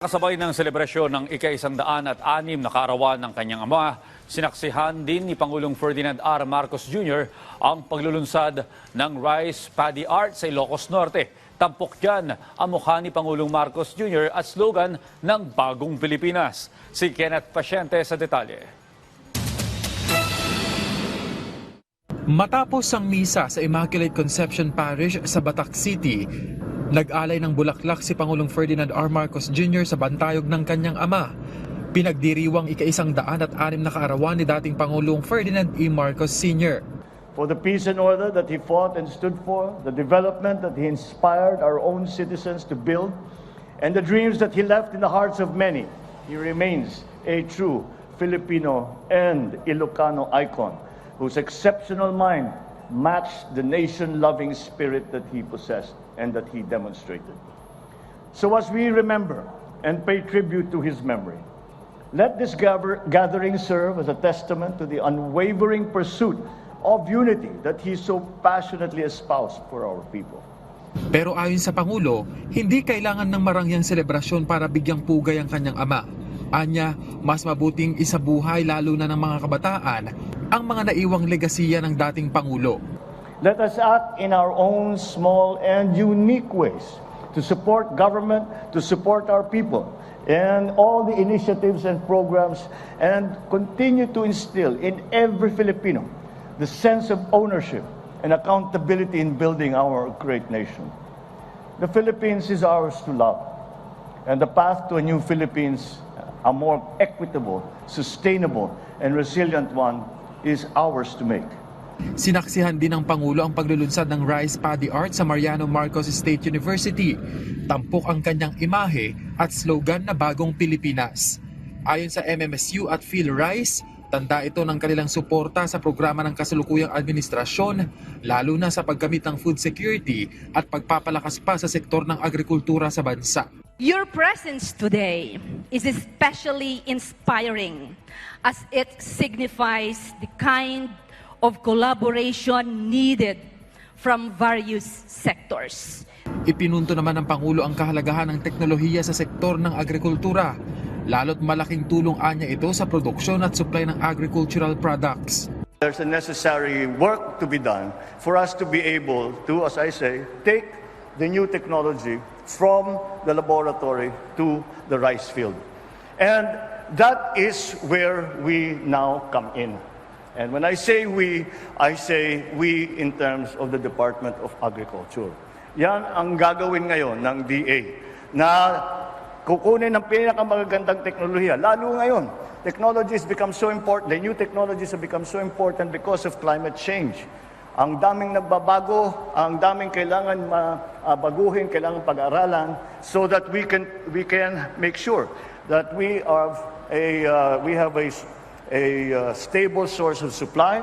Kasabay ng selebrasyon ng ika-isang daan at anim na kaarawan ng kanyang ama, sinaksihan din ni Pangulong Ferdinand R. Marcos Jr. ang paglulunsad ng Rice Paddy Art sa Ilocos Norte. Tampok dyan ang mukha ni Pangulong Marcos Jr. at slogan ng Bagong Pilipinas. Si Kenneth Pasyente sa detalye. Matapos ang misa sa Immaculate Conception Parish sa Batac City, nag-alay ng bulaklak si Pangulong Ferdinand R. Marcos Jr. sa bantayog ng kanyang ama. Pinagdiriwang ika-isang daan at anim na kaarawan ni dating Pangulong Ferdinand E. Marcos Sr. for the peace and order that he fought and stood for, the development that he inspired our own citizens to build, and the dreams that he left in the hearts of many. He remains a true Filipino and Ilocano icon whose exceptional mind matched the nation-loving spirit that he possessed and that he demonstrated. So as we remember and pay tribute to his memory, let this gather- gathering serve as a testament to the unwavering pursuit of unity that he so passionately espoused for our people. Pero ayon sa Pangulo, hindi kailangan ng marangyang selebrasyon para bigyang pugay ang kanyang ama. Anya, mas mabuting isabuhay lalo na ng mga kabataan ang mga naiwang legasiya ng dating Pangulo. Let us act in our own small and unique ways to support government, to support our people, and all the initiatives and programs, and continue to instill in every Filipino the sense of ownership and accountability in building our great nation. The Philippines is ours to love, and the path to a new Philippines, a more equitable, sustainable, and resilient one, is ours to make. Sinaksihan din ng Pangulo ang paglulunsad ng Rice Paddy Art sa Mariano Marcos State University. Tampok ang kanyang imahe at slogan na Bagong Pilipinas. Ayon sa MMSU at Phil Rice, tanda ito ng kanilang suporta sa programa ng kasalukuyang administrasyon, lalo na sa paggamit ng food security at pagpapalakas pa sa sektor ng agrikultura sa bansa. Your presence today is especially inspiring as it signifies the kind of collaboration needed from various sectors. Ipinunto naman ng Pangulo ang kahalagahan ng teknolohiya sa sektor ng agrikultura, lalo't malaking tulong anya ito sa produksyon at supply ng agricultural products. There's a necessary work to be done for us to be able to, as I say, take the new technology from the laboratory to the rice field. And that is where we now come in. And when I say we, I say we in terms of the Department of Agriculture. Yan ang gagawin ngayon ng DA na kukunin ng pinakamagagandang teknolohiya. Lalo ngayon, technologies become so important, the new technologies have become so important because of climate change. Ang daming nagbabago, ang daming kailangan mabaguhin, kailangan pag-aralan so that we can we can make sure that we are a uh, we have a a uh, stable source of supply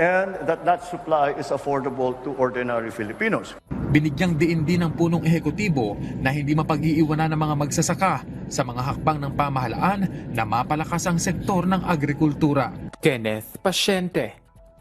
and that that supply is affordable to ordinary Filipinos. Binigyang diin din ng punong ehekutibo na hindi mapag-iiwanan ng mga magsasaka sa mga hakbang ng pamahalaan na mapalakas ang sektor ng agrikultura. Kenneth Pasyente